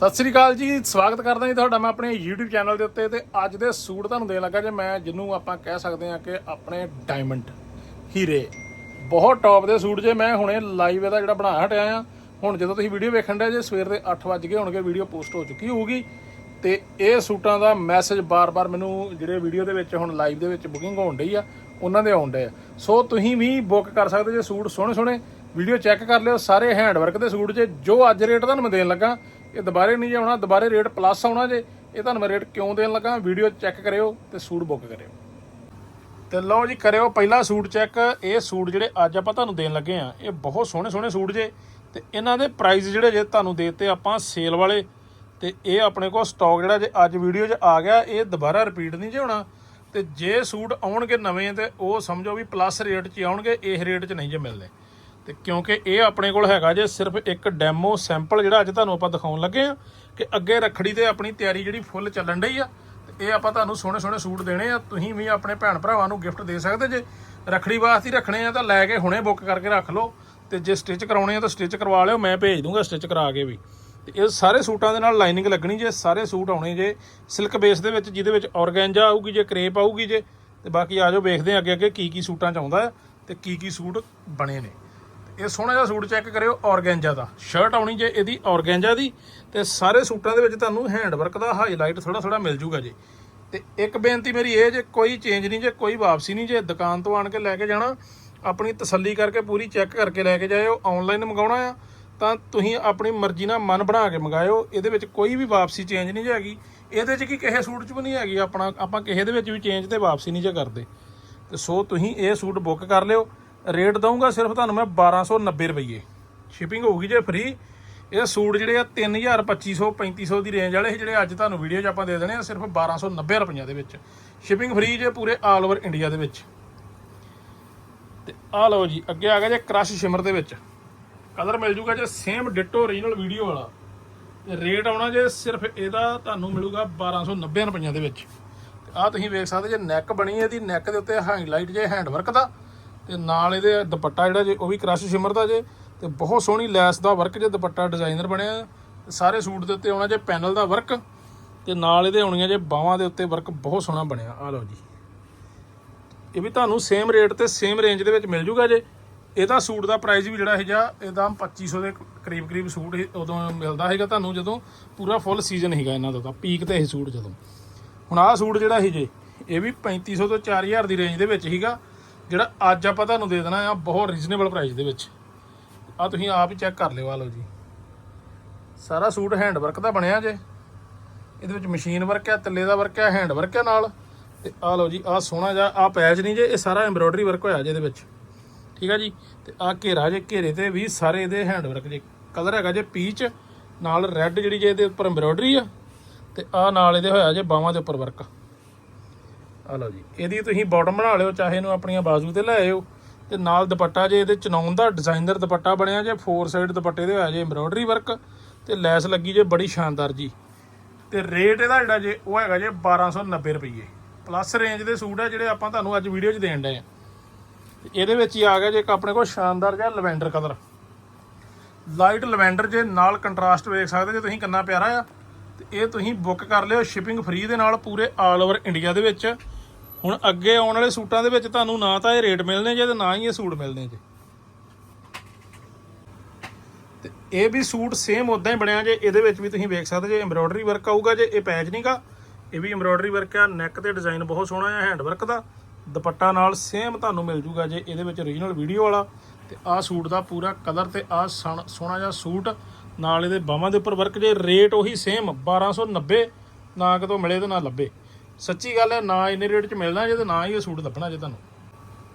ਸਤਿ ਸ੍ਰੀ ਅਕਾਲ ਜੀ, ਸਵਾਗਤ ਕਰਦਾ ਜੀ ਤੁਹਾਡਾ ਮੈਂ ਆਪਣੇ YouTube ਚੈਨਲ ਦੇ ਉੱਤੇ ਤੇ ਅੱਜ ਦੇ ਸੂਟ ਤੁਹਾਨੂੰ ਦੇਣ ਲੱਗਾ ਜੇ, ਮੈਂ ਜਿਹਨੂੰ ਆਪਾਂ ਕਹਿ ਸਕਦੇ ਹਾਂ ਕਿ ਆਪਣੇ ਡਾਇਮੰਡ ਹੀਰੇ। ਬਹੁਤ ਟੌਪ ਦੇ ਸੂਟ ਜੇ, ਮੈਂ ਹੁਣੇ ਲਾਈਵ ਇਹਦਾ ਜਿਹੜਾ ਬਣਾ ਹਟਿਆ ਆ ਹੁਣ ਜਦੋਂ ਤੁਸੀਂ ਵੀਡੀਓ ਵੇਖਣ ਦੇ ਜੇ, ਸਵੇਰ ਦੇ 8 ਵਜ ਗਏ ਹੋਣਗੇ ਵੀਡੀਓ ਪੋਸਟ ਹੋ ਚੁੱਕੀ ਹੋਊਗੀ। ਤੇ ਇਹ ਸੂਟਾਂ ਦਾ ਮੈਸੇਜ ਬਾਰ-ਬਾਰ ਮੈਨੂੰ ਜਿਹੜੇ ਵੀਡੀਓ ਦੇ ਵਿੱਚ ਹੁਣ ਲਾਈਵ ਦੇ ਵਿੱਚ ਬੁਕਿੰਗ ਹੋਣ ਡਈ ਆ, ਉਹਨਾਂ ਦੇ ਆਉਣ ਡੇ ਆ। ਸੋ ਤੁਸੀਂ ਵੀ ਬੁੱਕ ਕਰ ਸਕਦੇ ਜੇ ਸੂਟ ਸੋਹਣੇ ਸੋਹਣੇ ਵੀਡੀਓ ਚੈੱਕ ਕਰ ਲਿਓ, ਸਾਰੇ ਹੈਂਡਵਰਕ ਦੇ ਸੂਟ ਜੇ, ਜੋ ਅੱਜ ਰੇਟ ਤੁਹਾਨੂੰ ਮੈਂ ਦੇਣ ਲੱਗਾ ਇਹ ਦੁਬਾਰੇ ਨਹੀਂ ਜੇ ਆਉਣਾ, ਦੁਬਾਰੇ ਰੇਟ ਪਲੱਸ ਆਉਣਾ ਜੇ, ਇਹ ਤੁਹਾਨੂੰ ਮੈਂ ਰੇਟ ਕਿਉਂ ਦੇਣ ਲੱਗਾ? ਵੀਡੀਓ ਚੈੱਕ ਕਰਿਓ ਤੇ ਸੂਟ ਬੁੱਕ ਕਰਿਓ। ਤੇ ਲਓ ਜੀ, ਕਰਿਓ ਪਹਿਲਾ ਸੂਟ ਚੈੱਕ ਇਹ ਸੂਟ ਜਿਹੜੇ ਅੱਜ ਆਪਾਂ ਤੁਹਾਨੂੰ ਦੇਣ ਲੱਗੇ ਆ, ਇਹ ਬਹੁਤ ਸੋਹਣੇ ਸੋਹਣੇ ਸੂਟ ਜੇ। ਤੇ ਇਹਨਾਂ ਦੇ ਪ੍ਰਾਈਸ ਜਿਹੜੇ ਜੇ ਤੁਹਾਨੂੰ ਦੇਤੇ ਆਪਾਂ ਸੇਲ ਵਾਲੇ। ਤੇ ਇਹ ਆਪਣੇ ਕੋਲ ਸਟਾਕ ਜਿਹੜਾ ਜੇ ਅੱਜ ਵੀਡੀਓ 'ਚ ਆ ਗਿਆ, ਇਹ ਦੁਬਾਰਾ ਰਿਪੀਟ ਨਹੀਂ ਜੇ ਹੋਣਾ। ਤੇ ਜੇ ਸੂਟ ਆਉਣਗੇ ਨਵੇਂ ਤੇ ਉਹ ਸਮਝੋ ਵੀ ਪਲੱਸ ਰੇਟ 'ਚ ਆਉਣਗੇ, ਇਹ ਰੇਟ 'ਚ ਨਹੀਂ ਜੇ ਮਿਲਦੇ। ਤੇ ਕਿਉਂਕਿ ਇਹ ਆਪਣੇ ਕੋਲ ਹੈਗਾ ਜੇ ਸਿਰਫ ਇੱਕ ਡੈਮੋ ਸੈਂਪਲ ਜਿਹੜਾ ਅੱਜ ਤੁਹਾਨੂੰ ਆਪਾਂ ਦਿਖਾਉਣ ਲੱਗੇ ਆ ਕਿ ਅੱਗੇ ਰੱਖੜੀ ਤੇ ਆਪਣੀ ਤਿਆਰੀ ਜਿਹੜੀ ਫੁੱਲ ਚੱਲਣ ਡਈ ਆ, ਤੇ ਇਹ ਆਪਾਂ ਤੁਹਾਨੂੰ ਸੋਹਣੇ ਸੋਹਣੇ ਸੂਟ ਦੇਣੇ ਆ। ਤੁਸੀਂ ਵੀ ਆਪਣੇ ਭੈਣ ਭਰਾਵਾਂ ਨੂੰ ਗਿਫਟ ਦੇ ਸਕਦੇ ਜੇ। ਰੱਖੜੀ ਵਾਸਤੇ ਰੱਖਣੇ ਆ ਤਾਂ ਲੈ ਕੇ ਹੁਣੇ ਬੁੱਕ ਕਰਕੇ ਰੱਖ ਲਓ ਤੇ ਜੇ ਸਟਿਚ ਕਰਾਉਣੇ ਆ ਤਾਂ ਸਟਿਚ ਕਰਵਾ ਲਿਓ, ਮੈਂ ਭੇਜ ਦੂੰਗਾ ਸਟਿਚ ਕਰਾ ਕੇ ਵੀ। ਤੇ ਇਹ ਸਾਰੇ ਸੂਟਾਂ ਦੇ ਨਾਲ ਲਾਈਨਿੰਗ ਲੱਗਣੀ ਜੇ, ਸਾਰੇ ਸੂਟ ਆਉਣੇ ਜੇ। ਸਿਲਕ ਬੇਸ ਦੇ ਵਿੱਚ ਜਿਹਦੇ ਵਿੱਚ ਔਰਗੈਂਜਾ ਆਊਗੀ ਜੇ ਕਰੇਪ ਆਊਗੀ ਜੇ। ਤੇ ਬਾਕੀ ਆਜੋ ਵੇਖਦੇ ਆ ਅੱਗੇ ਅੱਗੇ ਕੀ ਕੀ ਸੂਟਾਂ ਚ ਆਉਂਦਾ ਹੈ ਤੇ ਕੀ ਕੀ ਸੂਟ ਬਣੇ ਨੇ। ਇਹ ਸੋਹਣਾ ਜਿਹਾ ਸੂਟ ਚੈੱਕ ਕਰਿਓ, ਔਰਗੈਂਜਾ ਦਾ। ਸ਼ਰਟ ਆਉਣੀ ਜੇ ਇਹਦੀ ਔਰਗੈਂਜਾ ਦੀ, ਤੇ ਸਾਰੇ ਸੂਟਾਂ ਦੇ ਵਿੱਚ ਤੁਹਾਨੂੰ ਹੈਂਡ ਵਰਕ ਦਾ ਹਾਈਲਾਈਟ ਥੋੜਾ ਥੋੜਾ ਮਿਲ ਜੂਗਾ ਜੀ। ਤੇ ਇੱਕ ਬੇਨਤੀ ਮੇਰੀ ਇਹ, ਜੇ ਕੋਈ ਚੇਂਜ ਨਹੀਂ, ਜੇ ਕੋਈ ਵਾਪਸੀ ਨਹੀਂ, ਜੇ ਦੁਕਾਨ ਤੋਂ ਆਣ ਕੇ ਲੈ ਕੇ ਜਾਣਾ, ਆਪਣੀ ਤਸੱਲੀ ਕਰਕੇ ਪੂਰੀ ਚੈੱਕ ਕਰਕੇ ਲੈ ਕੇ ਜਾਇਓ ਆਨਲਾਈਨ ਮੰਗਾਉਣਾ ਆ, ਤਾਂ ਤੁਸੀਂ ਆਪਣੀ ਮਰਜ਼ੀ ਨਾਲ ਮਨ ਬਣਾ ਕੇ ਮੰਗਾਇਓ। ਇਹਦੇ ਵਿੱਚ ਕੋਈ ਵੀ ਵਾਪਸੀ ਚੇਂਜ ਨਹੀਂ ਜੇ ਹੈਗੀ। ਇਹਦੇ 'ਚ ਕੀ ਕਿਸੇ ਸੂਟ 'ਚ ਵੀ ਨਹੀਂ ਹੈਗੀ, ਆਪਣਾ, ਆਪਾਂ ਕਿਸੇ ਦੇ ਵਿੱਚ ਵੀ ਚੇਂਜ ਤੇ ਵਾਪਸੀ ਨਹੀਂ ਜੇ ਕਰਦੇ। ਤੇ ਸੋ ਤੁਸੀਂ ਇਹ ਸੂਟ ਬੁੱਕ ਕਰ ਲਿਓ। ਰੇਟ ਦਊਂਗਾ ਸਿਰਫ ਤੁਹਾਨੂੰ ਮੈਂ 1290 ਰੁਪਏ ਸ਼ਿਪਿੰਗ ਹੋਊਗੀ ਜੇ ਫ੍ਰੀ ਇਹ ਸੂਟ ਜਿਹੜੇ ਆ 3000 2500 3500 ਦੀ ਰੇਂਜ ਵਾਲੇ ਜਿਹੜੇ ਅੱਜ ਤੁਹਾਨੂੰ ਵੀਡੀਓ 'ਚ ਆਪਾਂ ਦੇ ਦੇਣੇ ਆ, ਸਿਰਫ 1290 ਰੁਪਈਆ ਦੇ ਵਿੱਚ। ਸ਼ਿਪਿੰਗ ਫ੍ਰੀ ਜੇ ਪੂਰੇ ਆਲ ਓਵਰ ਇੰਡੀਆ ਦੇ ਵਿੱਚ। ਤੇ ਆ ਲਓ ਜੀ, ਅੱਗੇ ਆ ਗਿਆ ਜੇ ਕ੍ਰਸ਼ ਸ਼ਿਮਰ ਦੇ ਵਿੱਚ। ਕਲਰ ਮਿਲ ਜੂਗਾ ਜੇ ਸੇਮ ਡਿਟੋ ਓਰੀਜਨਲ ਵੀਡੀਓ ਵਾਲਾ। ਤੇ ਰੇਟ ਆਉਣਾ ਜੇ ਸਿਰਫ ਇਹਦਾ ਤੁਹਾਨੂੰ ਮਿਲੂਗਾ 1290 ਰੁਪਈਆ ਦੇ ਵਿੱਚ। ਤੇ ਆ ਤੁਸੀਂ ਵੇਖ ਸਕਦੇ ਜੇ ਨੈਕ ਬਣੀ ਇਹਦੀ ਨੈਕ ਦੇ ਉੱਤੇ ਹਾਈਲਾਈਟ ਜੇ ਹੈਂਡਵਰਕ ਦਾ ਤੇ ਨਾਲ ਇਹਦੇ ਦੁਪੱਟਾ ਜਿਹੜਾ ਜੇ, ਉਹ ਵੀ ਕ੍ਰਸ਼ ਸ਼ਿਮਰ ਦਾ ਜੇ, ਤੇ ਬਹੁਤ ਸੋਹਣੀ ਲੈਸ ਦਾ ਵਰਕ ਜੇ ਦੁਪੱਟਾ ਡਿਜ਼ਾਈਨਰ ਬਣਿਆ। ਸਾਰੇ ਸੂਟ ਦੇ ਉੱਤੇ ਆਉਣਾ ਜੇ ਪੈਨਲ ਦਾ ਵਰਕ ਤੇ ਨਾਲ ਇਹਦੇ ਆਉਣੀਆਂ ਜੇ ਬਾਹਾਂ ਦੇ ਉੱਤੇ ਵਰਕ ਬਹੁਤ ਸੋਹਣਾ ਬਣਿਆ। ਆ ਲਓ ਜੀ। ਇਹ ਵੀ ਤੁਹਾਨੂੰ ਸੇਮ ਰੇਟ ਤੇ ਸੇਮ ਰੇਂਜ ਦੇ ਵਿੱਚ ਮਿਲ ਜੂਗਾ ਜੇ। ਇਹਦਾ ਸੂਟ ਦਾ ਪ੍ਰਾਈਸ ਵੀ ਜਿਹੜਾ ਹੈਗਾ, ਇਹਦਾ 2500 ਦੇ ਕਰੀਬ ਕਰੀਬ ਸੂਟ ਉਦੋਂ ਮਿਲਦਾ ਹੈਗਾ ਤੁਹਾਨੂੰ ਜਦੋਂ ਪੂਰਾ ਫੁੱਲ ਸੀਜ਼ਨ ਹੈਗਾ ਇਹਨਾਂ ਦਾ ਤਾਂ ਪੀਕ ਤੇ ਇਹ ਸੂਟ ਜਦੋਂ। ਹੁਣ ਆਹ ਸੂਟ ਜਿਹੜਾ ਸੀ ਜੇ, ਇਹ ਵੀ 3500 ਤੋਂ 4000 ਦੀ ਰੇਂਜ ਦੇ ਵਿੱਚ ਹੀਗਾ ਜਿਹੜਾ ਅੱਜ ਆਪਾਂ ਤੁਹਾਨੂੰ ਦੇ ਦੇਣਾ ਆ ਬਹੁਤ ਰੀਜ਼ਨੇਬਲ ਪ੍ਰਾਈਸ ਦੇ ਵਿੱਚ। ਆ ਤੁਸੀਂ ਆਪ ਹੀ ਚੈੱਕ ਕਰ ਲਿਓ ਆ ਲਓ ਜੀ। ਸਾਰਾ ਸੂਟ ਹੈਂਡ ਵਰਕ ਦਾ ਬਣਿਆ ਜੇ। ਇਹਦੇ ਵਿੱਚ ਮਸ਼ੀਨ ਵਰਕ ਹੈ ਤਿੱਲੇ ਦਾ ਵਰਕ ਹੈ ਹੈਂਡ ਵਰਕ ਹੈ ਨਾਲ। ਤੇ ਆ ਲਓ ਜੀ ਆ ਸੋਹਣਾ ਜਿਹਾ ਆ ਪੈਚ ਨਹੀਂ ਜੇ, ਇਹ ਸਾਰਾ ਐਮਬ੍ਰੋਇਡਰੀ ਵਰਕ ਹੋਇਆ ਜੇ ਇਹਦੇ ਵਿੱਚ। ਠੀਕ ਆ ਜੀ? ਤੇ ਆ ਘੇਰਾ ਜੇ, ਘੇਰੇ ਤੇ ਵੀ ਸਾਰੇ ਇਹਦੇ ਹੈਂਡ ਵਰਕ ਜੇ। ਕਲਰ ਹੈਗਾ ਜੇ ਪੀਚ ਨਾਲ ਰੈੱਡ ਜਿਹੜੀ ਜੇ ਇਹਦੇ ਉੱਪਰ ਐਮਬ੍ਰੋਇਡਰੀ ਆ, ਤੇ ਆ ਨਾਲ ਇਹਦੇ ਹੋਇਆ ਜੇ ਬਾਹਾਂ ਦੇ ਉੱਪਰ ਵਰਕ ਆ ਲਓ ਜੀ। ਇਹਦੀ ਤੁਸੀਂ ਬਾਟਮ ਬਣਾ ਲਿਓ, ਚਾਹੇ ਇਹਨੂੰ ਆਪਣੀਆਂ ਬਾਜ਼ੂ ਤੇ ਲੈ ਆਇਓ। ਤੇ ਨਾਲ ਦੁਪੱਟਾ ਜੇ ਇਹਦੇ ਚਨਾਉਣ ਦਾ ਡਿਜ਼ਾਈਨਰ ਦੁਪੱਟਾ ਬਣਿਆ ਜੇ ਫੋਰ ਸਾਈਡ ਦੁਪੱਟੇ ਦੇ ਹੋਇਆ ਜੇ ਐਮਬ੍ਰੋਇਡਰੀ ਵਰਕ ਤੇ ਲੈਸ ਲੱਗੀ ਜੇ ਬੜੀ ਸ਼ਾਨਦਾਰ ਜੀ। ਤੇ ਰੇਟ ਇਹਦਾ ਜਿਹੜਾ ਜੇ, ਉਹ ਹੈਗਾ ਜੇ 1290 ਰੁਪਏ ਪਲੱਸ ਰੇਂਜ ਦੇ ਸੂਟ ਆ ਜਿਹੜੇ ਆਪਾਂ ਤੁਹਾਨੂੰ ਅੱਜ ਵੀਡੀਓ 'ਚ ਦੇਣ ਡਏ ਆ। ਤੇ ਇਹਦੇ ਵਿੱਚ ਹੀ ਆ ਗਿਆ ਜੇ ਇੱਕ ਆਪਣੇ ਕੋਲ ਸ਼ਾਨਦਾਰ ਜਿਹਾ ਲਵੈਂਡਰ ਕਲਰ ਲਾਈਟ ਲਵੈਂਡਰ ਜੇ ਨਾਲ ਕੰਟਰਾਸਟ ਵੇਖ ਸਕਦੇ ਜੇ ਤੁਸੀਂ ਕਿੰਨਾ ਪਿਆਰਾ ਆ। ਤੇ ਇਹ ਤੁਸੀਂ ਬੁੱਕ ਕਰ ਲਿਓ ਸ਼ਿਪਿੰਗ ਫ੍ਰੀ ਦੇ ਨਾਲ ਪੂਰੇ ਆਲ ਓਵਰ ਇੰਡੀਆ ਦੇ ਵਿੱਚ। ਹੁਣ ਅੱਗੇ ਆਉਣ ਵਾਲੇ ਸੂਟਾਂ ਦੇ ਵਿੱਚ ਤੁਹਾਨੂੰ ਨਾ ਤਾਂ ਇਹ ਰੇਟ ਮਿਲਣੇ ਜੇ ਤੇ ਨਾ ਹੀ ਇਹ ਸੂਟ ਮਿਲਣੇ ਜੇ। ਤੇ ਇਹ ਵੀ ਸੂਟ ਸੇਮ ਉਦਾਂ ਹੀ ਬਣਿਆ ਜੇ, ਇਹਦੇ ਵਿੱਚ ਵੀ ਤੁਸੀਂ ਵੇਖ ਸਕਦੇ ਜੇ ਐਮਬ੍ਰੋਇਡਰੀ ਵਰਕ ਆਊਗਾ ਜੇ, ਇਹ ਪੈਚ ਨਹੀਂਗਾ ਇਹ ਵੀ ਐਮਬ੍ਰੋਇਡਰੀ ਵਰਕ ਆ ਨੈਕ ਤੇ ਡਿਜ਼ਾਈਨ ਬਹੁਤ ਸੋਹਣਾ ਹੈ ਹੈਂਡ ਵਰਕ ਦਾ। ਦੁਪੱਟਾ ਨਾਲ ਸੇਮ ਤੁਹਾਨੂੰ ਮਿਲ ਜੂਗਾ ਜੇ ਇਹਦੇ ਵਿੱਚ ਓਰੀਜਨਲ ਵੀਡੀਓ ਵਾਲਾ। ਤੇ ਆਹ ਸੂਟ ਦਾ ਪੂਰਾ ਕਲਰ ਤੇ ਆਹ ਸੋਹਣਾ ਜਿਹਾ ਸੂਟ। ਨਾਲ ਇਹਦੇ ਬਾਹਾਂ ਦੇ ਉੱਪਰ ਵਰਕ ਜੇ ਰੇਟ ਉਹੀ ਸੇਮ 1290 ਨਾ ਕਿਤੋਂ ਮਿਲੇ ਤੇ ਨਾ ਲੱਭੇ। ਸੱਚੀ ਗੱਲ ਹੈ, ਨਾ ਇੰਨੇ ਰੇਟ 'ਚ ਮਿਲਣਾ ਜੇ ਤੇ ਨਾ ਹੀ ਇਹ ਸੂਟ ਲੱਭਣਾ ਜੇ ਤੁਹਾਨੂੰ।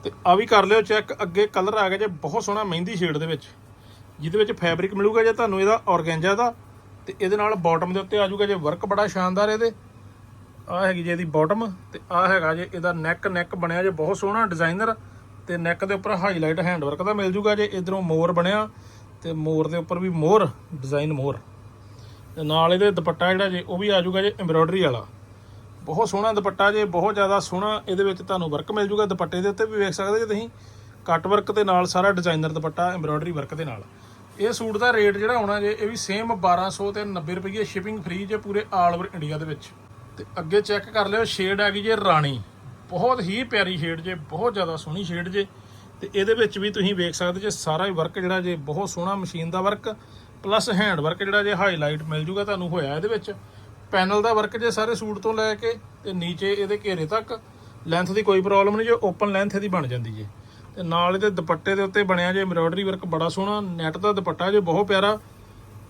ਤੇ ਆ ਵੀ ਕਰ ਲਿਓ ਚੈੱਕ ਅੱਗੇ ਕਲਰ ਆ ਗਿਆ ਜੇ, ਬਹੁਤ ਸੋਹਣਾ ਮਹਿੰਦੀ ਸ਼ੇਡ ਦੇ ਵਿੱਚ। ਜਿਹਦੇ ਵਿੱਚ ਫੈਬਰਿਕ ਮਿਲੂਗਾ ਜੇ ਤੁਹਾਨੂੰ, ਇਹਦਾ ਔਰਗੈਂਜਾ ਦਾ। ਤੇ ਇਹਦੇ ਨਾਲ ਬਾਟਮ ਦੇ ਉੱਤੇ ਆ ਜਾਊਗਾ ਜੇ ਵਰਕ ਬੜਾ ਸ਼ਾਨਦਾਰ ਇਹਦੇ। ਆ ਹੈਗੀ ਜੇ ਇਹਦੀ ਬਾਟਮ ਤੇ ਆ ਹੈਗਾ ਜੇ ਇਹਦਾ ਨੈਕ ਨੈਕ ਬਣਿਆ ਜੇ ਬਹੁਤ ਸੋਹਣਾ ਡਿਜ਼ਾਈਨਰ ਤੇ ਨੈਕ ਦੇ ਉੱਪਰ ਹਾਈਲਾਈਟ ਹੈਂਡ ਵਰਕ ਦਾ ਮਿਲ ਜੂਗਾ ਜੇ ਇਧਰੋਂ ਮੋਰ ਬਣਿਆ। ਤੇ ਮੋਰ ਦੇ ਉੱਪਰ ਵੀ ਮੋਰ ਡਿਜ਼ਾਈਨ ਮੋਰ। ਤੇ ਨਾਲ ਇਹਦੇ ਦੁਪੱਟਾ ਜਿਹੜਾ ਜੇ, ਉਹ ਵੀ ਆ ਜਾਊਗਾ ਜੇ ਐਮਬ੍ਰੋਇਡਰੀ ਵਾਲਾ। ਬਹੁਤ ਸੋਹਣਾ ਦੁਪੱਟਾ ਜੇ, ਬਹੁਤ ਜ਼ਿਆਦਾ ਸੋਹਣਾ ਇਹਦੇ ਵਿੱਚ ਤੁਹਾਨੂੰ ਵਰਕ ਮਿਲ ਜੂਗਾ, ਦੁਪੱਟੇ ਦੇ ਉੱਤੇ ਵੀ ਵੇਖ ਸਕਦੇ ਜੇ ਤੁਸੀਂ। ਕੱਟ ਵਰਕ ਦੇ ਨਾਲ ਸਾਰਾ ਡਿਜ਼ਾਈਨਰ ਦੁਪੱਟਾ ਐਮਬ੍ਰੋਇਡਰੀ ਵਰਕ ਦੇ ਨਾਲ। ਇਹ ਸੂਟ ਦਾ ਰੇਟ ਜਿਹੜਾ ਹੋਣਾ ਜੇ, ਇਹ ਵੀ ਸੇਮ 1200 ਤੇ 90 ਰੁਪਏ ਸ਼ਿਪਿੰਗ ਫ੍ਰੀ ਜੇ ਪੂਰੇ ਆਲ ਓਵਰ ਇੰਡੀਆ ਦੇ ਵਿੱਚ। ਤੇ ਅੱਗੇ ਚੈੱਕ ਕਰ ਲਿਓ ਸ਼ੇਡ ਆ ਗਈ ਜੇ ਰਾਣੀ। ਬਹੁਤ ਹੀ ਪਿਆਰੀ ਸ਼ੇਡ ਜੇ, ਬਹੁਤ ਜ਼ਿਆਦਾ ਸੋਹਣੀ ਸ਼ੇਡ ਜੇ। ਤੇ ਇਹਦੇ ਵਿੱਚ ਵੀ ਤੁਸੀਂ ਵੇਖ ਸਕਦੇ ਜੇ, ਸਾਰਾ ਹੀ ਵਰਕ ਜਿਹੜਾ ਜੇ, ਬਹੁਤ ਸੋਹਣਾ ਮਸ਼ੀਨ ਦਾ ਵਰਕ ਪਲੱਸ ਹੈਂਡ ਵਰਕ ਜਿਹੜਾ ਜੇ ਹਾਈਲਾਈਟ ਮਿਲ ਜੂਗਾ ਤੁਹਾਨੂੰ ਹੋਇਆ ਇਹਦੇ ਵਿੱਚ। ਪੈਨਲ ਦਾ ਵਰਕ ਜੇ ਸਾਰੇ ਸੂਟ ਤੋਂ ਲੈ ਕੇ ਤੇ ਨੀਚੇ ਇਹਦੇ ਘੇਰੇ ਤੱਕ ਲੈਂਥ ਦੀ ਕੋਈ ਪ੍ਰੋਬਲਮ ਨਹੀਂ ਜੇ ਓਪਨ ਲੈਂਥ ਇਹਦੀ ਬਣ ਜਾਂਦੀ ਜੇ। ਤੇ ਨਾਲ ਇਹਦੇ ਦੁਪੱਟੇ ਦੇ ਉੱਤੇ ਬਣਿਆ ਜੇ ਐਮਬ੍ਰੋਇਡਰੀ ਵਰਕ ਬੜਾ ਸੋਹਣਾ ਨੈਟ ਦਾ ਦੁਪੱਟਾ ਜੇ ਬਹੁਤ ਪਿਆਰਾ।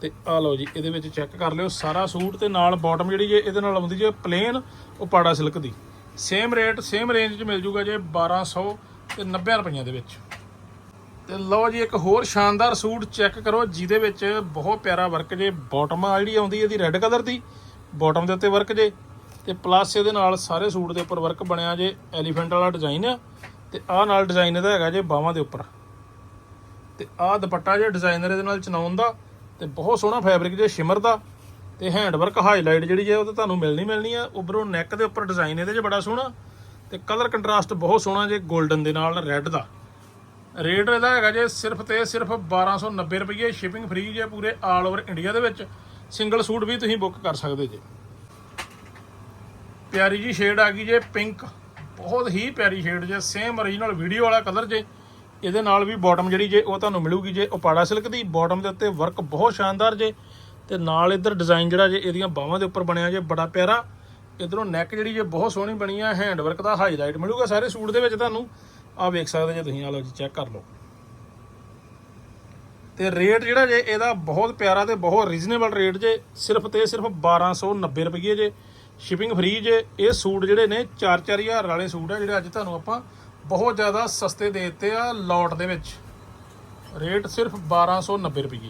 ਤੇ ਆ ਲਓ ਜੀ, ਇਹਦੇ ਵਿੱਚ ਚੈੱਕ ਕਰ ਲਿਓ ਸਾਰਾ ਸੂਟ ਤੇ ਨਾਲ ਬਾਟਮ ਜਿਹੜੀ ਜੇ ਇਹਦੇ ਨਾਲ ਆਉਂਦੀ ਜੇ ਪਲੇਨ ਉਹ ਪਾੜਾ ਸਿਲਕ ਦੀ। ਸੇਮ ਰੇਟ ਸੇਮ ਰੇਂਜ 'ਚ ਮਿਲ ਜੂਗਾ ਜੇ 1200 ਤੇ 90 ਰੁਪਈਆਂ ਦੇ ਵਿੱਚ। ਤੇ ਲਓ ਜੀ, ਇੱਕ ਹੋਰ ਸ਼ਾਨਦਾਰ ਸੂਟ ਚੈੱਕ ਕਰੋ, ਜਿਹਦੇ ਵਿੱਚ ਬਹੁਤ ਪਿਆਰਾ ਵਰਕ ਜੇ ਬਾਟਮ ਆ ਜਿਹੜੀ ਆਉਂਦੀ, ਇਹਦੀ ਰੈੱਡ ਕਲਰ ਦੀ। ਬਾਟਮ ਦੇ ਉੱਤੇ ਵਰਕ ਜੇ, ਤੇ ਪਲੱਸ ਇਹਦੇ ਨਾਲ ਸਾਰੇ ਸੂਟ ਦੇ ਉੱਪਰ ਵਰਕ ਬਣਿਆ ਜੇ ਐਲੀਫੈਂਟ ਵਾਲਾ ਡਿਜ਼ਾਈਨ ਆ, ਤੇ ਆਹ ਨਾਲ ਡਿਜ਼ਾਈਨ ਇਹਦਾ ਹੈਗਾ ਜੇ ਬਾਹਾਂ ਦੇ ਉੱਪਰ। ਤੇ ਆਹ ਦੁਪੱਟਾ ਜੇ ਡਿਜ਼ਾਈਨਰ ਇਹਦੇ ਨਾਲ ਚਨਾਉਣ ਦਾ, ਤੇ ਬਹੁਤ ਸੋਹਣਾ ਫੈਬਰਿਕ ਜੇ ਸ਼ਿਮਰ ਦਾ, ਤੇ ਹੈਂਡ ਵਰਕ ਹਾਈਲਾਈਟ ਜਿਹੜੀ ਹੈ ਉਹ ਤਾਂ ਤੁਹਾਨੂੰ ਮਿਲਣੀ ਮਿਲਣੀ ਆ, ਉੱਪਰੋਂ ਨੈਕ ਦੇ ਉੱਪਰ ਡਿਜ਼ਾਈਨ ਇਹਦੇ 'ਚ ਬੜਾ ਸੋਹਣਾ, ਤੇ ਕਲਰ ਕੰਟਰਾਸਟ ਬਹੁਤ ਸੋਹਣਾ ਜੇ 골ਡਨ ਦੇ ਨਾਲ ਰੈੱਡ ਦਾ। ਰੇਟ ਇਹਦਾ ਹੈਗਾ ਜੇ ਸਿਰਫ ਤੇ ਸਿਰਫ 1290 ਰੁਪਏ ਸ਼ਿਪਿੰਗ ਫ੍ਰੀ ਜੇ ਪੂਰੇ ਆਲ ਓਵਰ ਇੰਡੀਆ ਦੇ ਵਿੱਚ ਸਿੰਗਲ ਸੂਟ ਵੀ ਤੁਸੀਂ ਬੁੱਕ ਕਰ ਸਕਦੇ ਜੇ। ਪਿਆਰੀ ਜੀ ਸ਼ੇਡ ਆ ਗਈ ਜੇ ਪਿੰਕ ਬਹੁਤ ਹੀ ਪਿਆਰੀ ਸ਼ੇਡ ਜੇ ਸੇਮ origignal ਵੀਡੀਓ ਵਾਲਾ ਕਲਰ ਜੇ। ਇਹਦੇ ਨਾਲ ਵੀ ਬਾਟਮ ਜਿਹੜੀ ਜੇ, ਉਹ ਤੁਹਾਨੂੰ ਮਿਲੂਗੀ ਜੇ ਉਪਾੜਾ ਸਿਲਕ ਦੀ। ਬਾਟਮ ਦੇ ਉੱਤੇ ਵਰਕ ਬਹੁਤ ਸ਼ਾਨਦਾਰ ਜੇ। ਤੇ ਨਾਲ ਇੱਧਰ ਡਿਜ਼ਾਈਨ ਜਿਹੜਾ ਜੇ, ਇਹਦੀਆਂ ਬਾਹਾਂ ਦੇ ਉੱਪਰ ਬਣਿਆ ਜੇ, ਬੜਾ ਪਿਆਰਾ। ਇਧਰੋਂ ਨੈਕ ਜਿਹੜੀ ਜੇ, ਬਹੁਤ ਸੋਹਣੀ ਬਣੀ ਆ। ਹੈਂਡ ਵਰਕ ਦਾ ਹਾਈਲਾਈਟ ਮਿਲੂਗਾ ਸਾਰੇ ਸੂਟ ਦੇ ਵਿੱਚ ਤੁਹਾਨੂੰ। ਆ ਵੇਖ ਸਕਦੇ ਜੇ ਤੁਸੀਂ ਆ ਲਓ ਜੀ ਚੈੱਕ ਕਰ ਲਓ। ਤੇ ਰੇਟ ਜਿਹੜਾ ਜੇ ਇਹਦਾ ਬਹੁਤ ਪਿਆਰਾ ਤੇ ਬਹੁਤ ਰੀਜ਼ਨੇਬਲ ਰੇਟ ਜੇ, ਸਿਰਫ ਤੇ ਸਿਰਫ 1290 ਰੁਪਏ ਜੇ। ਸ਼ਿਪਿੰਗ ਫ੍ਰੀ ਜੇ, ਇਹ ਸੂਟ ਜਿਹੜੇ ਨੇ 4-4000 ਵਾਲੇ ਸੂਟ ਆ, ਜਿਹੜੇ ਅੱਜ ਤੁਹਾਨੂੰ ਆਪਾਂ ਬਹੁਤ ਜ਼ਿਆਦਾ ਸਸਤੇ ਦੇ ਦਿੱਤੇ ਆ ਲੋਟ ਦੇ ਵਿੱਚ। ਰੇਟ ਸਿਰਫ 1290 ਰੁਪਏ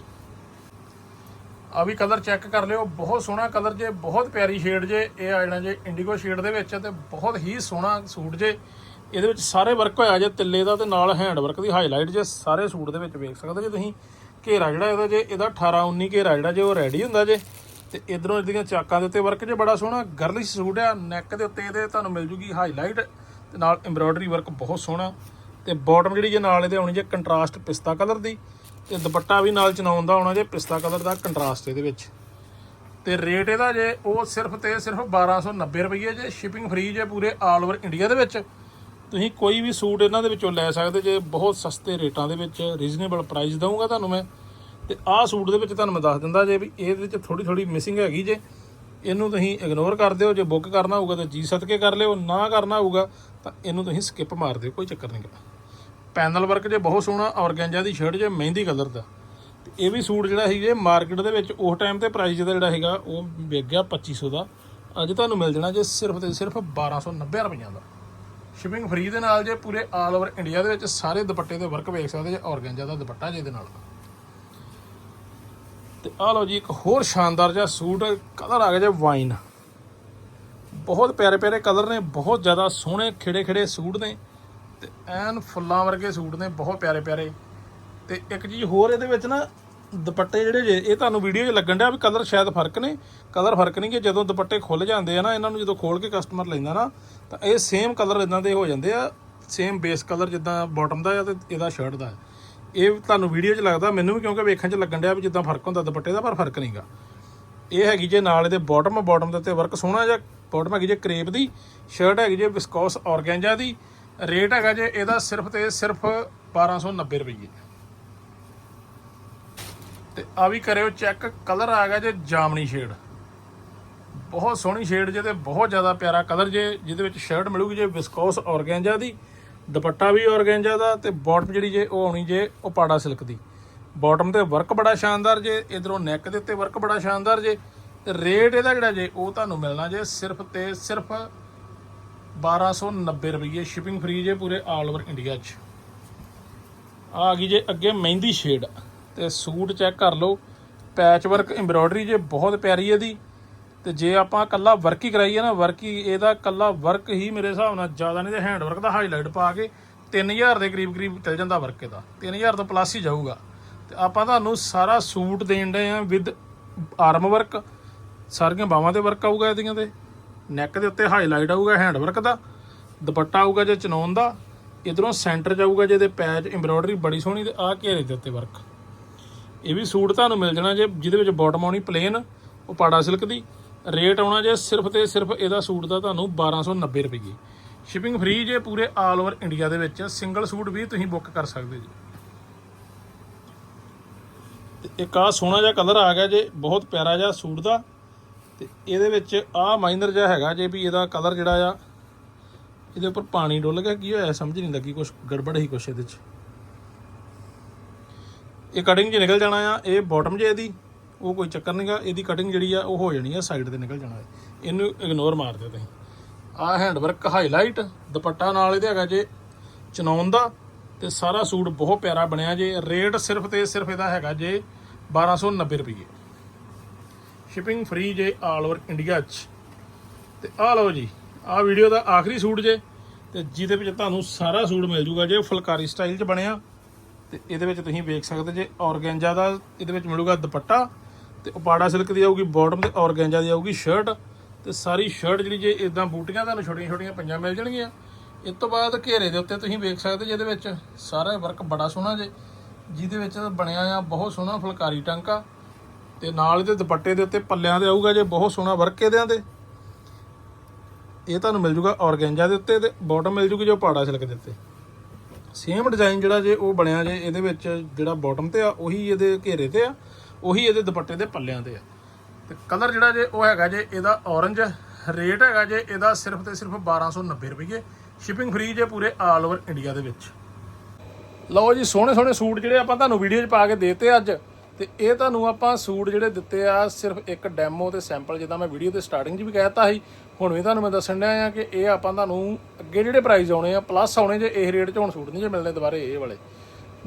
ਆ ਵੀ ਕਲਰ ਚੈੱਕ ਕਰ ਲਿਓ, ਬਹੁਤ ਸੋਹਣਾ ਕਲਰ ਜੇ, ਬਹੁਤ ਪਿਆਰੀ ਸ਼ੇਡ ਜੇ, ਇਹ ਆ ਜਾਣਾ ਜੇ ਇੰਡੀਗੋ ਸ਼ੇਡ ਦੇ ਵਿੱਚ ਤੇ ਬਹੁਤ ਹੀ ਸੋਹਣਾ ਸੂਟ ਜੇ। ਇਹਦੇ ਵਿੱਚ ਸਾਰੇ ਵਰਕ ਹੋਇਆ ਜੇ ਤਿੱਲੇ ਦਾ ਤੇ ਨਾਲ ਹੈਂਡ ਵਰਕ ਦੀ ਹਾਈਲਾਈਟ ਜੇ ਸਾਰੇ ਸੂਟ ਦੇ ਵਿੱਚ ਵੇਖ ਸਕਦੇ ਜੇ ਤੁਸੀਂ। ਘੇਰਾ ਜਿਹੜਾ ਇਹਦਾ ਜੇ, ਇਹਦਾ 18 19 ਘੇਰਾ ਜਿਹੜਾ ਜੇ ਉਹ ਰੈਡੀ ਹੁੰਦਾ ਜੇ। ਤੇ ਇਧਰੋਂ ਇਹਦੀਆਂ ਚਾਕਾਂ ਦੇ ਉੱਤੇ ਵਰਕ ਜੇ ਬੜਾ ਸੋਹਣਾ ਗਰਲਿਸ਼ ਸੂਟ ਆ ਨੈਕ ਦੇ ਉੱਤੇ ਇਹਦੇ ਤੁਹਾਨੂੰ ਮਿਲ ਜੂਗੀ ਹਾਈਲਾਈਟ ਤੇ ਨਾਲ ਐਮਬ੍ਰੋਇਡਰੀ ਵਰਕ ਬਹੁਤ ਸੋਹਣਾ। ਤੇ ਬਾਟਮ ਜਿਹੜੀ ਜੇ ਨਾਲ ਇਹਦੇ ਆਉਣੀ ਜੇ ਕੰਟਰਾਸਟ ਪਿਸਤਾ ਕਲਰ ਦੀ, ਤੇ ਦੁਪੱਟਾ ਵੀ ਨਾਲ ਚਨਾਉਣ ਦਾ ਆਉਣਾ ਜੇ ਪਿਸਤਾ ਕਲਰ ਦਾ ਕੰਟਰਾਸਟ ਇਹਦੇ ਵਿੱਚ। ਤੇ ਰੇਟ ਇਹਦਾ ਜੇ ਉਹ ਸਿਰਫ ਤੇ ਸਿਰਫ 1290 ਰੁਪਏ ਜੇ ਸ਼ਿਪਿੰਗ ਫ੍ਰੀ ਜੇ ਪੂਰੇ ਆਲ ਓਵਰ ਇੰਡੀਆ ਦੇ ਵਿੱਚ। ਤੁਸੀਂ ਕੋਈ ਵੀ ਸੂਟ ਇਹਨਾਂ ਦੇ ਵਿੱਚੋਂ ਲੈ ਸਕਦੇ ਜੇ ਬਹੁਤ ਸਸਤੇ ਰੇਟਾਂ ਦੇ ਵਿੱਚ ਰੀਜ਼ਨੇਬਲ ਪ੍ਰਾਈਸ ਦਊਂਗਾ ਤੁਹਾਨੂੰ ਮੈਂ। ਤੇ ਆਹ ਸੂਟ ਦੇ ਵਿੱਚ ਤੁਹਾਨੂੰ ਮੈਂ ਦੱਸ ਦਿੰਦਾ ਜੇ ਵੀ ਇਹਦੇ ਵਿੱਚ ਥੋੜੀ ਥੋੜੀ ਮਿਸਿੰਗ ਹੈਗੀ ਜੇ, ਇਹਨੂੰ ਤੁਸੀਂ ਇਗਨੋਰ ਕਰ ਦਿਓ। ਜੇ ਬੁੱਕ ਕਰਨਾ ਹੋਊਗਾ ਤਾਂ ਜੀ ਸਦਕੇ ਕਰ ਲਿਓ, ਨਾ ਕਰਨਾ ਹੋਊਗਾ ਤਾਂ ਇਹਨੂੰ ਤੁਸੀਂ ਸਕਿਪ ਮਾਰ ਦਿਓ, ਕੋਈ ਚੱਕਰ ਨਹੀਂ ਗਾ ਪੈਨਲ ਵਰਕ ਜੇ ਬਹੁਤ ਸੋਹਣਾ, ਔਰਗੈਂਜਾ ਦੀ ਸ਼ਰਟ ਜੇ ਮਹਿੰਦੀ ਕਲਰ ਦਾ। ਤੇ ਇਹ ਵੀ ਸੂਟ ਜਿਹੜਾ ਸੀ ਜੇ ਮਾਰਕੀਟ ਦੇ ਵਿੱਚ ਉਸ ਟਾਈਮ ਤੇ ਪ੍ਰਾਈਸ ਜਿਹਦਾ ਜਿਹੜਾ ਹੈਗਾ ਉਹ ਵਿਕ ਗਿਆ 2500 ਦਾ। ਅੱਜ ਤੁਹਾਨੂੰ ਮਿਲ ਜਾਣਾ ਜੇ ਸਿਰਫ ਤੇ ਸਿਰਫ 1290 ਰੁਪਈਆ ਦਾ। ਸ਼ਿਪਿੰਗ ਫ੍ਰੀ ਦੇ ਨਾਲ ਜੇ ਪੂਰੇ ਆਲ ਓਵਰ ਇੰਡੀਆ ਦੇ ਵਿੱਚ ਸਾਰੇ ਦੁਪੱਟੇ ਦੇ ਵਰਕ ਵੇਖ ਸਕਦੇ ਜੇ ਔਰਗੈਂਜਾ ਦਾ ਦੁਪੱਟਾ ਜੇ ਇਹਦੇ ਨਾਲ। ਤੇ ਆ ਲਓ ਜੀ ਇੱਕ ਹੋਰ ਸ਼ਾਨਦਾਰ ਜਿਹਾ ਸੂਟ ਕਲਰ ਆ ਗਿਆ ਜੇ ਵਾਈਨ ਬਹੁਤ ਪਿਆਰੇ ਪਿਆਰੇ ਕਲਰ ਨੇ, ਬਹੁਤ ਜ਼ਿਆਦਾ ਸੋਹਣੇ ਖਿੜੇ ਖਿੜੇ ਸੂਟ ਨੇ ਤੇ ਐਨ ਫੁੱਲਾਂ ਵਰਗੇ ਸੂਟ ਨੇ, ਬਹੁਤ ਪਿਆਰੇ ਪਿਆਰੇ। ਤੇ ਇੱਕ ਚੀਜ਼ ਹੋਰ ਇਹਦੇ ਵਿੱਚ ਨਾ ਦੁਪੱਟੇ ਜਿਹੜੇ ਜੇ, ਇਹ ਤੁਹਾਨੂੰ ਵੀਡੀਓ 'ਚ ਲੱਗਣ ਡਿਆ ਵੀ ਕਲਰ ਸ਼ਾਇਦ ਫ਼ਰਕ ਨੇ। ਕਲਰ ਫ਼ਰਕ ਨਹੀਂ ਕਿ ਜਦੋਂ ਦੁਪੱਟੇ ਖੁੱਲ ਜਾਂਦੇ ਆ ਨਾ, ਇਹਨਾਂ ਨੂੰ ਜਦੋਂ ਖੋਲ ਕੇ ਕਸਟਮਰ ਲੈਂਦਾ ਨਾ, ਤਾਂ ਇਹ ਸੇਮ ਕਲਰ ਇਦਾਂ ਦੇ ਹੋ ਜਾਂਦੇ ਆ ਸੇਮ ਬੇਸ ਕਲਰ ਜਿੱਦਾਂ ਬਾਟਮ ਦਾ ਆ ਤੇ ਇਹਦਾ ਸ਼ਰਟ ਦਾ ਇਹ ਤੁਹਾਨੂੰ ਵੀਡੀਓ 'ਚ ਲੱਗਦਾ, ਮੈਨੂੰ ਵੀ ਕਿਉਂਕਿ ਵੇਖਣ 'ਚ ਲੱਗਣ ਡਿਆ ਵੀ ਜਿੱਦਾਂ ਫ਼ਰਕ ਹੁੰਦਾ ਦੁਪੱਟੇ ਦਾ, ਪਰ ਫ਼ਰਕ ਨਹੀਂਗਾ। ਇਹ ਹੈਗੀ ਜੇ ਨਾਲ ਇਹਦੇ ਬਾਟਮ ਬਾਟਮ ਦੇ ਉੱਤੇ ਵਰਕ ਸੋਹਣਾ ਜਿਹਾ ਬਾਟਮ ਹੈਗੀ ਜੇ ਕਰੇਪ ਦੀ ਸ਼ਰਟ ਹੈਗੀ ਜੇ ਵਿਸਕੋਸ ਔਰਗੈਂਜਾ ਦੀ ਰੇਟ ਹੈਗਾ ਜੇ ਇਹਦਾ ਸਿਰਫ ਤੇ ਸਿਰਫ 1290 ਰੁਪਏ ਤੇ ਆ ਵੀ ਕਰਿਓ ਚੈੱਕ, ਕਲਰ ਆ ਗਿਆ ਜੇ ਜਾਮਣੀ ਸ਼ੇਡ ਬਹੁਤ ਸੋਹਣੀ ਸ਼ੇਡ ਜੇ ਤੇ ਬਹੁਤ ਜ਼ਿਆਦਾ ਪਿਆਰਾ ਕਲਰ ਜੇ, ਜਿਹਦੇ ਵਿੱਚ ਸ਼ਰਟ ਮਿਲੂਗੀ ਜੇ ਵਿਸਕੋਸ ਔਰਗੈਂਜਾ ਦੀ, ਦੁਪੱਟਾ ਵੀ ਔਰਗੈਂਜਾ ਦਾ ਤੇ ਬਾਟਮ ਜਿਹੜੀ ਜੇ ਉਹ ਆਉਣੀ ਜੇ ਉਹ ਪਾੜਾ ਸਿਲਕ ਦੀ। ਬਾਟਮ ਤੇ ਵਰਕ ਬੜਾ ਸ਼ਾਨਦਾਰ ਜੇ, ਇਧਰੋਂ ਨੈਕ ਦੇ ਉੱਤੇ ਵਰਕ ਬੜਾ ਸ਼ਾਨਦਾਰ ਜੇ, ਤੇ ਰੇਟ ਇਹਦਾ ਜਿਹੜਾ ਜੇ ਉਹ ਤੁਹਾਨੂੰ ਮਿਲਣਾ ਜੇ ਸਿਰਫ ਤੇ ਸਿਰਫ 1290 ਰੁਪਏ ਸ਼ਿਪਿੰਗ ਫ੍ਰੀ ਜੇ ਪੂਰੇ ਆਲ ਓਵਰ ਇੰਡੀਆ 'ਚ। ਆ ਗਈ ਜੇ ਅੱਗੇ ਮਹਿੰਦੀ ਸ਼ੇਡ ਤੇ ਸੂਟ ਚੈੱਕ ਕਰ ਲਓ। ਪੈਚ ਵਰਕ ਐਮਬ੍ਰੋਇਡਰੀ ਜੇ ਬਹੁਤ ਪਿਆਰੀ ਇਹਦੀ, ਤੇ ਜੇ ਆਪਾਂ ਕੱਲਾ ਵਰਕ ਹੀ ਕਰਾਈਏ ਨਾ ਵਰਕ ਹੀ, ਇਹਦਾ ਕੱਲਾ ਵਰਕ ਹੀ ਮੇਰੇ ਹਿਸਾਬ ਨਾਲ ਜ਼ਿਆਦਾ ਨਹੀਂ ਤੇ ਹੈਂਡ ਵਰਕ ਦਾ ਹਾਈਲਾਈਟ ਪਾ ਕੇ 3000 ਦੇ ਕਰੀਬ ਕਰੀਬ ਚੱਲ ਜਾਂਦਾ ਵਰਕ ਇਹਦਾ। 3000 ਤੋਂ ਪਲੱਸ ਹੀ ਜਾਊਗਾ। ਤੇ ਆਪਾਂ ਤੁਹਾਨੂੰ ਸਾਰਾ ਸੂਟ ਦੇਣ ਦੇ ਆ ਵਿਦ ਆਰਮ ਵਰਕ ਸਾਰੀਆਂ ਬਾਹਾਂ ਤੇ ਵਰਕ ਆਊਗਾ ਇਹਦੀਆਂ ਤੇ। ਨੈਕ ਦੇ ਉੱਤੇ ਹਾਈਲਾਈਟ ਆਊਗਾ ਹੈਂਡ ਵਰਕ ਦਾ। ਦੁਪੱਟਾ ਆਊਗਾ ਜੇ ਚਨੌਨ ਦਾ। ਇਧਰੋਂ ਸੈਂਟਰ ਜਾਊਗਾ ਜਿਹਦੇ ਪੈਚ ਐਮਬ੍ਰੋਇਡਰੀ ਬੜੀ ਸੋਹਣੀ ਤੇ ਆਹ ਘੇਰੇ ਦੇ ਉੱਤੇ ਵਰਕ ਇਹ ਵੀ ਸੂਟ ਤੁਹਾਨੂੰ ਮਿਲ ਜਾਣਾ ਜੇ ਜਿਹਦੇ ਵਿੱਚ ਬਾਟਮ ਆਉਣੀ ਪਲੇਨ ਉਹ ਪਾੜਾ ਸਿਲਕ ਦੀ। ਰੇਟ ਆਉਣਾ ਜੇ ਸਿਰਫ ਤੇ ਸਿਰਫ ਇਹਦਾ ਸੂਟ ਦਾ ਤੁਹਾਨੂੰ 1290 ਰੁਪਏ। ਸ਼ਿਪਿੰਗ ਫ੍ਰੀ ਜੇ ਪੂਰੇ ਆਲ ਓਵਰ ਇੰਡੀਆ ਦੇ ਵਿੱਚ ਸਿੰਗਲ ਸੂਟ ਵੀ ਤੁਸੀਂ ਬੁੱਕ ਕਰ ਸਕਦੇ ਜੀ। ਤੇ ਇੱਕ ਆ ਸੋਹਣਾ ਜਿਹਾ ਕਲਰ ਆ ਗਿਆ ਜੇ, ਬਹੁਤ ਪਿਆਰਾ ਜਿਹਾ ਸੂਟ ਦਾ। ਤੇ ਇਹਦੇ ਵਿੱਚ ਆ ਮਾਈਨਰ ਜਿਹਾ ਹੈਗਾ ਜੇ ਵੀ ਇਹਦਾ ਕਲਰ ਜਿਹੜਾ ਆ, ਇਹਦੇ ਉੱਪਰ ਪਾਣੀ ਡੁੱਲ ਗਿਆ, ਕੀ ਹੋਇਆ ਸਮਝ ਨਹੀਂ ਲੱਗੀ ਕੁਝ ਗੜਬੜ ਹੀ ਕੁਛ ਇਹਦੇ 'ਚ। ਇਹ ਕਟਿੰਗ 'ਚ ਨਿਕਲ ਜਾਣਾ ਆ, ਇਹ ਬਾਟਮ ਜੇ ਇਹਦੀ, ਉਹ ਕੋਈ ਚੱਕਰ ਨਹੀਂਗਾ ਇਹਦੀ ਕਟਿੰਗ ਜਿਹੜੀ ਆ, ਉਹ ਹੋ ਜਾਣੀ ਆ ਸਾਈਡ ਤੇ ਨਿਕਲ ਜਾਣਾ। ਇਹਨੂੰ ਇਗਨੋਰ ਮਾਰ ਦਿਓ ਤੁਸੀਂ। ਆ ਹੈਂਡਵਰਕ ਹਾਈਲਾਈਟ ਦੁਪੱਟਾ ਨਾਲ ਇਹਦੇ ਹੈਗਾ ਜੇ ਚਨੌਨ ਦਾ, ਤੇ ਸਾਰਾ ਸੂਟ ਬਹੁਤ ਪਿਆਰਾ ਬਣਿਆ ਜੇ। ਰੇਟ ਸਿਰਫ ਤੇ ਸਿਰਫ ਇਹਦਾ ਹੈਗਾ ਜੇ 1290 ਰੁਪਏ। ਸ਼ਿਪਿੰਗ ਫ੍ਰੀ ਜੇ ਆਲ ਓਵਰ ਇੰਡੀਆ 'ਚ। ਤੇ ਆ ਲਓ ਜੀ ਆ ਵੀਡੀਓ ਦਾ ਆਖਰੀ ਸੂਟ ਜੇ, ਤੇ ਜਿਹਦੇ ਵਿੱਚ ਤੁਹਾਨੂੰ ਸਾਰਾ ਸੂਟ ਮਿਲ ਜੂਗਾ ਜੇ ਫੁਲਕਾਰੀ ਸਟਾਈਲ 'ਚ ਬਣਿਆ। ਤੇ ਇਹਦੇ ਵਿੱਚ ਤੁਸੀਂ ਵੇਖ ਸਕਦੇ ਜੇ ਔਰਗੈਂਜਾ ਦਾ ਇਹਦੇ ਵਿੱਚ ਮਿਲੂਗਾ ਦੁਪੱਟਾ ਤੇ ਉਪਾੜਾ ਸਿਲਕ ਦੀ ਆਊਗੀ ਬਾਟਮ ਤੇ ਔਰਗੈਂਜਾ ਦੀ ਆਊਗੀ ਸ਼ਰਟ ਤੇ ਸਾਰੀ ਸ਼ਰਟ ਜਿਹੜੀ ਜੇ ਇਦਾਂ ਬੂਟੀਆਂ ਤੁਹਾਨੂੰ ਛੋਟੀਆਂ ਛੋਟੀਆਂ ਪੰਜਾਂ ਮਿਲ ਜਾਣਗੀਆਂ। ਇਸ ਤੋਂ ਬਾਅਦ ਘੇਰੇ ਦੇ ਉੱਤੇ ਤੁਸੀਂ ਵੇਖ ਸਕਦੇ ਜਿਹਦੇ ਵਿੱਚ ਸਾਰਾ ਵਰਕ ਬੜਾ ਸੋਹਣਾ ਜੇ, ਜਿਹਦੇ ਵਿੱਚ ਬਣਿਆ ਆ ਬਹੁਤ ਸੋਹਣਾ ਫੁਲਕਾਰੀ ਟਾਂਕਾ ਤੇ ਨਾਲ ਇਹਦੇ ਦੁਪੱਟੇ ਦੇ ਉੱਤੇ ਪੱਲਿਆਂ ਦੇ ਆਊਗਾ ਜੇ ਬਹੁਤ ਸੋਹਣਾ ਵਰਕ ਇਹਦਿਆਂ ਤੇ। ਇਹ ਤੁਹਾਨੂੰ ਮਿਲ ਜੂਗਾ ਔਰਗੈਂਜਾ ਦੇ ਉੱਤੇ ਤੇ ਬਾਟਮ ਮਿਲ ਜੂਗੀ ਜੋ ਪਾੜਾ ਸਿਲਕ ਦੇ ਉੱਤੇ। ਸੇਮ ਡਿਜ਼ਾਈਨ ਜਿਹੜਾ ਜੇ ਉਹ ਬਣਿਆ ਜੇ ਇਹਦੇ ਵਿੱਚ ਜਿਹੜਾ ਬਾਟਮ ਤੇ ਆ, ਉਹੀ ਇਹਦੇ ਘੇਰੇ ਤੇ ਆ, ਉਹੀ ਇਹਦੇ ਦੁਪੱਟੇ ਦੇ ਪੱਲਿਆਂ ਤੇ ਆ। ਤੇ ਕਲਰ ਜਿਹੜਾ ਜੇ ਉਹ ਹੈਗਾ ਜੇ ਇਹਦਾ ਔਰੰਜ ਰੇਟ ਹੈਗਾ ਜੇ ਇਹਦਾ ਸਿਰਫ ਤੇ ਸਿਰਫ 1290 ਰੁਪਏ ਸ਼ਿਪਿੰਗ ਫ੍ਰੀ ਜੇ ਪੂਰੇ ਆਲ ਓਵਰ ਇੰਡੀਆ ਦੇ ਵਿੱਚ। ਲਓ ਜੀ ਸੋਹਣੇ ਸੋਹਣੇ ਸੂਟ ਜਿਹੜੇ ਆਪਾਂ ਤੁਹਾਨੂੰ ਵੀਡੀਓ 'ਚ ਪਾ ਕੇ ਦੇਤੇ ਅੱਜ। ਤੇ ਇਹ ਤੁਹਾਨੂੰ ਆਪਾਂ ਸੂਟ ਜਿਹੜੇ ਦਿੱਤੇ ਆ ਸਿਰਫ ਇੱਕ ਡੈਮੋ ਤੇ ਸੈਂਪਲ, ਜਿੱਦਾਂ ਮੈਂ ਵੀਡੀਓ ਦੇ ਸਟਾਰਟਿੰਗ 'ਚ ਵੀ ਕਹਿਤਾ ਸੀ, ਹੁਣ ਵੀ ਤੁਹਾਨੂੰ ਮੈਂ ਦੱਸਣ ਡਿਆ ਆ ਕਿ ਇਹ ਆਪਾਂ ਤੁਹਾਨੂੰ ਅੱਗੇ ਜਿਹੜੇ ਪ੍ਰਾਈਸ ਆਉਣੇ ਆ ਪਲੱਸ ਆਉਣੇ ਜੇ ਇਹ ਰੇਟ 'ਚ ਹੁਣ ਸੂਟ ਨਹੀਂ ਜੇ ਮਿਲਣੇ ਦੁਬਾਰੇ ਇਹ ਵਾਲੇ।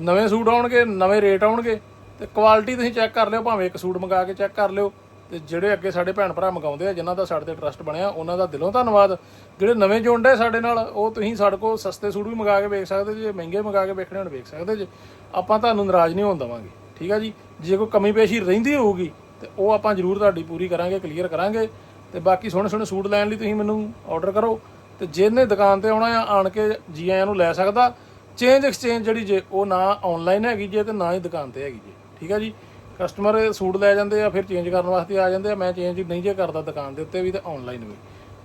ਨਵੇਂ ਸੂਟ ਆਉਣਗੇ, ਨਵੇਂ ਰੇਟ ਆਉਣਗੇ, ਤੇ ਕੁਆਲਿਟੀ ਤੁਸੀਂ ਚੈੱਕ ਕਰ ਲਿਓ, ਭਾਵੇਂ ਇੱਕ ਸੂਟ ਮੰਗਾ ਕੇ ਚੈੱਕ ਕਰ ਲਿਓ, ਤੇ ਜਿਹੜੇ ਅੱਗੇ ਸਾਡੇ ਭੈਣ ਭਰਾ ਮੰਗਾਉਂਦੇ ਆ, ਜਿਨ੍ਹਾਂ ਦਾ ਸਾਡੇ ਤੇ ਟਰਸਟ ਬਣਿਆ, ਉਹਨਾਂ ਦਾ ਦਿਲੋਂ ਧੰਨਵਾਦ। ਜਿਹੜੇ ਨਵੇਂ ਜੁੜਦੇ ਸਾਡੇ ਨਾਲ, ਉਹ ਤੁਸੀਂ ਸਾਡੇ ਕੋਲ ਸਸਤੇ ਸੂਟ ਵੀ ਮੰਗਾ ਕੇ ਵੇਖ ਸਕਦੇ ਜੇ, ਮਹਿੰਗੇ ਮੰਗਾ ਕੇ ਵੇਖਣੇ ਹੋਣ ਵੇਖ ਸਕਦੇ ਜੇ। ਆਪਾਂ ਤੁਹਾਨੂੰ ਨਾਰਾਜ਼ ਨਹੀਂ ਹੋਣ ਦਵਾਂਗੇ। ਠੀਕ ਆ ਜੀ? ਜੇ ਕੋਈ ਕਮੀ ਪੇਸ਼ੀ ਰਹਿੰਦੀ ਹੋਊਗੀ, ਤੇ ਉਹ ਆਪਾਂ ਜ਼ਰੂਰ ਤੁਹਾਡੀ ਪੂਰੀ ਕਰਾਂਗੇ ਕਲੀਅਰ ਕਰਾਂਗੇ। ਤੇ ਬਾਕੀ ਸੋਹਣੇ ਸੋਹਣੇ ਸੂਟ ਲੈਣ ਲਈ ਤੁਸੀਂ ਮੈਨੂੰ ਆਰਡਰ ਕਰੋ। ਤੇ ਜਿਹਨੇ ਦੁਕਾਨ ਤੇ ਆਉਣਾ ਆ, ਆਣ ਕੇ ਜੀ ਆਇਆਂ ਨੂੰ ਲੈ ਸਕਦਾ। ਚੇਂਜ ਐਕਸਚੇਂਜ ਜਿਹੜੀ ਜੇ ਉਹ ਨਾ ਆਨਲਾਈਨ ਹੈਗੀ ਜੇ ਤੇ ਨਾ ਹੀ ਦੁਕਾਨ ਤੇ ਹੈਗੀ ਜੇ। ਠੀਕ ਆ ਜੀ? ਕਸਟਮਰ ਸੂਟ ਲੈ ਜਾਂਦੇ ਆ, ਫਿਰ ਚੇਂਜ ਕਰਨ ਵਾਸਤੇ ਆ ਜਾਂਦੇ ਆ। ਮੈਂ ਚੇਂਜ ਨਹੀਂ ਜੇ ਕਰਦਾ ਦੁਕਾਨ ਦੇ ਉੱਤੇ ਵੀ ਤੇ ਆਨਲਾਈਨ ਵੀ।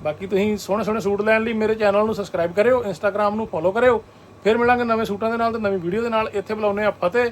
ਬਾਕੀ ਤੁਸੀਂ ਸੋਹਣੇ ਸੋਹਣੇ ਸੂਟ ਲੈਣ ਲਈ ਮੇਰੇ ਚੈਨਲ ਨੂੰ ਸਬਸਕ੍ਰਾਈਬ ਕਰਿਓ ਇੰਸਟਾਗ੍ਰam ਨੂੰ ਫੋਲੋ ਕਰਿਓ। ਫਿਰ ਮਿਲਾਂਗੇ ਨਵੇਂ ਸੂਟਾਂ ਦੇ ਨਾਲ ਤੇ ਨਵੀਂ ਵੀਡੀਓ ਦੇ ਨਾਲ। ਇੱਥੇ ਬੁਲਾਉਨੇ ਆ ਫਤਿਹ